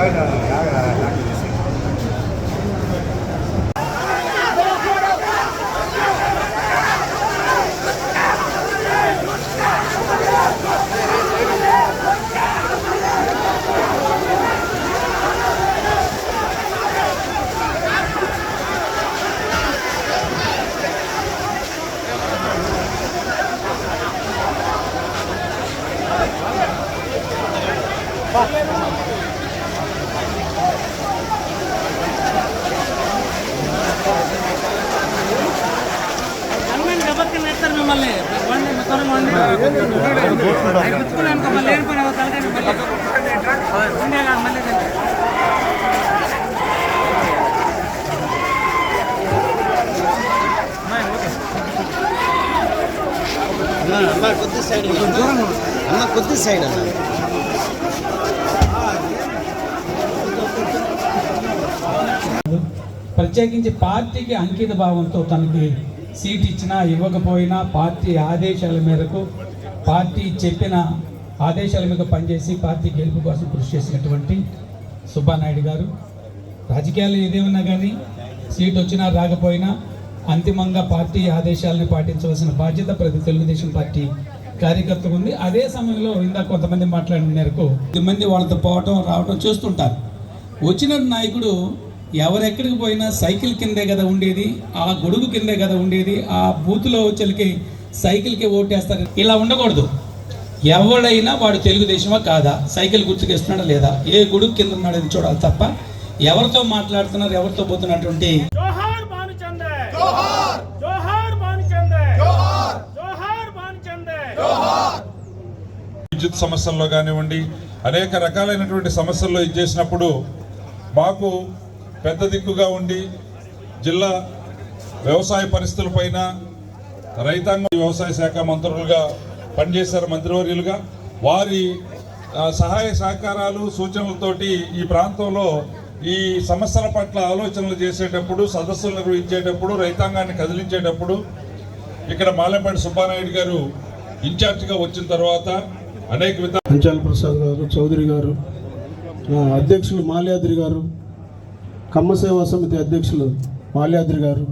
cái là đã là đã gì Vamos. మళ్ళీ. అన్న కొద్ది సైడ్. అన్న కొద్ది సైడ్ అన్న ప్రత్యేకించి పార్టీకి అంకిత భావంతో తనకి సీట్ ఇచ్చినా ఇవ్వకపోయినా పార్టీ ఆదేశాల మేరకు పార్టీ చెప్పిన ఆదేశాల మీద పనిచేసి పార్టీ గెలుపు కోసం కృషి చేసినటువంటి సుబ్బానాయుడు గారు. రాజకీయాలు ఏదేమన్నా కానీ సీట్ వచ్చినా రాకపోయినా అంతిమంగా పార్టీ ఆదేశాలను పాటించవలసిన బాధ్యత ప్రతి తెలుగుదేశం పార్టీ కార్యకర్తకు ఉంది. అదే సమయంలో ఇందాక కొంతమంది మాట్లాడిన మేరకు కొద్దిమంది వాళ్ళతో పోవటం రావటం చూస్తుంటారు. వచ్చిన నాయకుడు ఎవరెక్కడికి పోయినా సైకిల్ కిందే కదా ఉండేది ఆ గొడుగు కిందే కదా ఉండేది ఆ బూత్లో వచ్చేకి సైకిల్కి ఓటేస్తారు. ఇలా ఉండకూడదు. ఎవడైనా వాడు తెలుగుదేశమా కాదా? సైకిల్ గుర్తుకేస్తున్నాడా లేదా? ఏ గొడుగు కింద ఉన్నాడని చూడాలి తప్ప ఎవరితో మాట్లాడుతున్నారు ఎవరితో పోతున్నటువంటి జోహార్ భానుచందే. జోహార్! జోహార్ భానుచందే. జోహార్! జోహార్ భానుచందే. విద్యుత్ సమస్యల్లో కానివ్వండి అనేక రకాలైనటువంటి సమస్యల్లో ఇది చేసినప్పుడు మాకు పెద్ద దిక్కుగా ఉండి జిల్లా వ్యవసాయ పరిస్థితులపైన రైతాంగ వ్యవసాయ శాఖ మంత్రులుగా పనిచేశారు మంత్రివర్యులుగా. వారి సహాయ సహకారాలు సూచనలతోటి ఈ ప్రాంతంలో ఈ సమస్యల పట్ల ఆలోచనలు చేసేటప్పుడు సదస్సులు నిర్వహించేటప్పుడు రైతాంగాన్ని కదిలించేటప్పుడు ఇక్కడ మాలెంపాటి సుబ్బానాయుడు గారు ఇన్ఛార్జిగా వచ్చిన తర్వాత అనేక విధాలు ప్రసాద్ గారు చౌదరి గారు అధ్యక్షులు మాల్యాద్రి గారు కమ్మ సేవా సమితి అధ్యక్షులు మాల్యాద్రి గారు